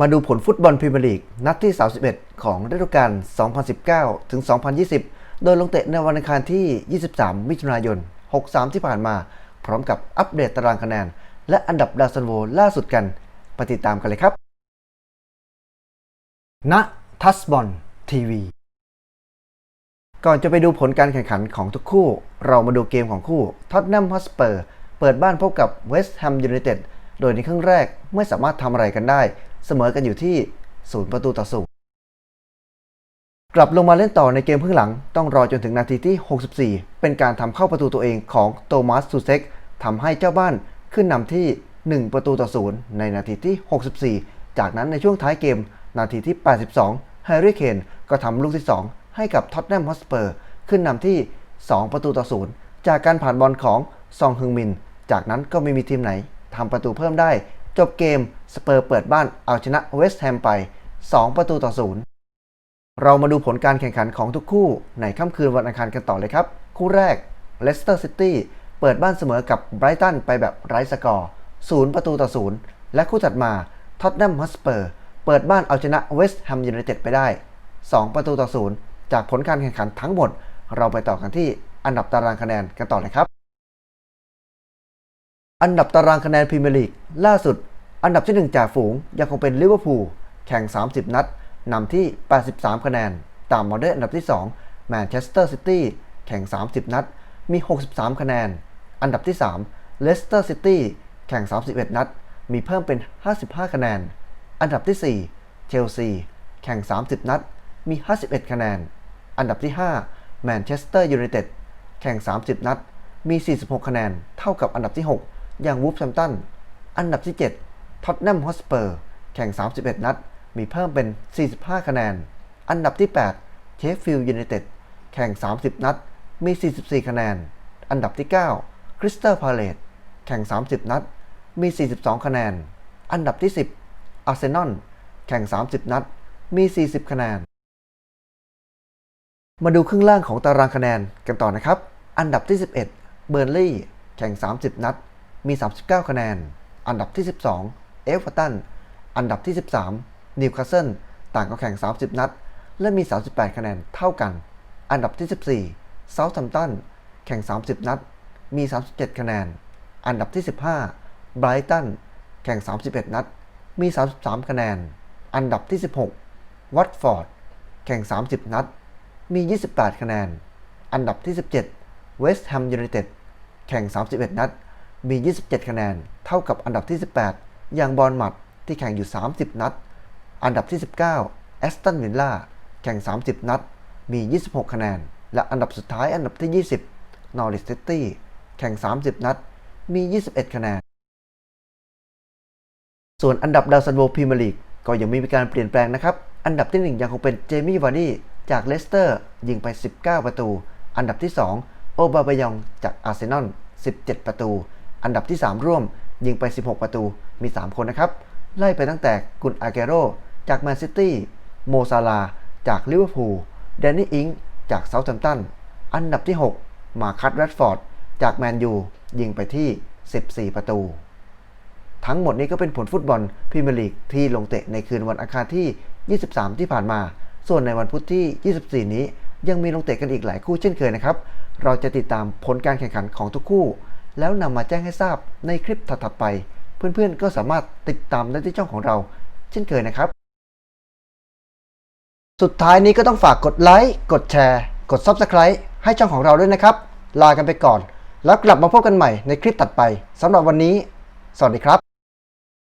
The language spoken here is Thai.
มาดูผลฟุตบอลพรีเมียร์ลีกนัดที่ 31 ของฤดูกาล 2019 ถึง 2020 โดยลงเตะในวันอังคารที่ 23 มิถุนายน 63 ที่ผ่านมา พร้อมกับอัปเดตตารางคะแนน และอันดับดาวซันโวล่าสุดกัน ไปติดตามกันเลยครับ ณ ทัสบอลทีวี ก่อนจะไปดูผลการแข่งขันของทุกคู่ เรามาดูเกมของคู่ท็อตแนมฮอสเปอร์ เปิดบ้านพบกับเวสต์แฮมยูไนเต็ด โดยในครึ่งแรกไม่สามารถทำอะไรกันได้ เสมอกันอยู่ที่ 0 ประตูต่อศูนย์กลับลงมาเล่นต่อในเกมครึ่งหลัง ต้องรอจนถึงนาทีที่ 64 เป็นการทำเข้าประตูตัวเองของโตมัสซูเซกทำให้เจ้าบ้านขึ้นนำที่ 1 ประตูต่อศูนย์ในนาทีที่ 64 จากนั้นในช่วงท้ายเกม นาทีที่ 82แฮร์รี่เคนก็ทำลูกที่ 2 ให้กับท็อตแนมฮอสเปอร์ขึ้นนำที่ 2 ประตูต่อศูนย์จากการผ่านบอลของซองฮึงมิน จากนั้นก็ไม่มีทีมไหนทำประตูเพิ่มได้ จบเกมสเปอร์เปิดบ้านเอาชนะเวสต์แฮมไป 2 ประตูต่อศูนย์เรามาดูผลการแข่งขันของทุกคู่ในค่ำคืนวันอังคารกันต่อเลยครับ คู่แรกเลสเตอร์ซิตี้เปิดบ้านเสมอกับไบรตันไปแบบไร้สกอร์0ประตูต่อศูนย์และคู่ถัดมาท็อตแนมฮอสเปอร์เปิดบ้านเอาชนะเวสต์แฮมยูไนเต็ดไปได้ 2 ประตูต่อศูนย์จากผลการแข่งขันทั้งหมด เราไปต่อกันที่อันดับตารางคะแนนกันต่อเลยครับ อันดับตารางคะแนนพรีเมียร์ลีกล่าสุด อันดับที่ 1จากฝูงยังคงเป็นลิเวอร์พูลแข่ง 30 นัดนำที่ 83 คะแนน ตามมาด้วยอันดับที่2แมนเชสเตอร์ซิตี้แข่ง 30 นัด มี 63 คะแนน อันดับที่3เลสเตอร์ซิตี้แข่ง 31 นัด มีเพิ่มเป็น 55 คะแนน อันดับที่ 4 เชลซี แข่ง 30 นัด มี 51 คะแนน อันดับที่5แมนเชสเตอร์ยูไนเต็ดแข่ง 30 นัด มี 46 คะแนน เท่ากับอันดับที่ 6 อย่างวูฟแฮมป์ตัน อันดับที่ 7 ท็อตแนมฮอสเปอร์แข่ง 31 นัด มีเพิ่มเป็น 45 คะแนน อันดับที่ 8 เชฟฟิลด์ยูไนเต็ดแข่ง 30 นัด มี 44 คะแนน อันดับที่ 9 คริสตัลพาเลตแข่ง 30 นัด มี 42 คะแนน อันดับที่ 10 อาร์เซนอลแข่ง 30 นัด มี 40 คะแนน มาดูครึ่งล่างของตารางคะแนนกันต่อนะครับ อันดับที่ 11 เบอร์ลี่ แข่ง 30 นัด มี 39 คะแนน อันดับที่ 12 เอฟเวอร์ตัน อันดับที่ 13 นิวคาสเซิล ต่างก็แข่ง 30 นัด และมี 38 คะแนนเท่ากัน อันดับที่ 14เซาท์แฮมตัน แข่ง 30 นัด มี 37 คะแนน อันดับที่ 15ไบรตัน แข่ง 31 นัด มี 33 คะแนน อันดับที่ 16 วัตฟอร์ด แข่ง 30 นัด มี 28 คะแนน อันดับที่ 17 เวสต์แฮมยูไนเต็ด แข่ง 31 นัด มี 27 คะแนน เท่ากับอันดับที่ 18 อย่างบอลมัดที่แข่งอยู่ 30 นัด อันดับที่ 19 แอสตันวิลล่าแข่ง 30 นัด มี 26 คะแนน และอันดับสุดท้ายอันดับที่ 20 นอริสซิตี้แข่ง 30 นัด มี 21 คะแนน ส่วนอันดับดาวซันโวพรีเมียร์ลีกก็ยังไม่มีการเปลี่ยนแปลงนะครับ อันดับที่ 1 ยังคงเป็นเจมี่วาร์ดี้จากเลสเตอร์ยิงไป 19 ประตู อันดับที่ 2 โอบาบายองจากอาร์เซนอล 17 ประตู อันดับที่ 3 ร่วม ยิงไป 16 ประตูมี 3 คนนะครับ ไล่ไปตั้งแต่กุนอาเกโร จากแมนซิตี้โมซาลา จากลิเวอร์พูลแดนนี่อิงจากเซาท์แฮมป์ตันอันดับที่ 6 มาคัตแรดฟอร์ด จากแมนยู ยิงไปที่ 14 ประตู ทั้งหมดนี้ก็เป็นผลฟุตบอลพรีเมียร์ลีกที่ลงเตะในคืนวันอังคารที่ 23 ที่ผ่านมา ส่วนในวันพุธที่ 24 นี้ยังมีลงเตะกันอีกหลายคู่เช่นเคยนะครับ เราจะติดตามผลการแข่งขันของทุกคู่ แล้วนำมาแจ้งให้ทราบในคลิปถัดๆไป เพื่อนๆก็สามารถติดตามได้ที่ช่องของเรา เช่นเคยนะครับ สุดท้ายนี้ก็ต้องฝากกดไลค์กดแชร์กด Subscribe ให้ช่องของเราด้วยนะครับ ลากันไปก่อน แล้วกลับมาพบกันใหม่ในคลิปตัดไปสำหรับวันนี้ สวัสดีครับ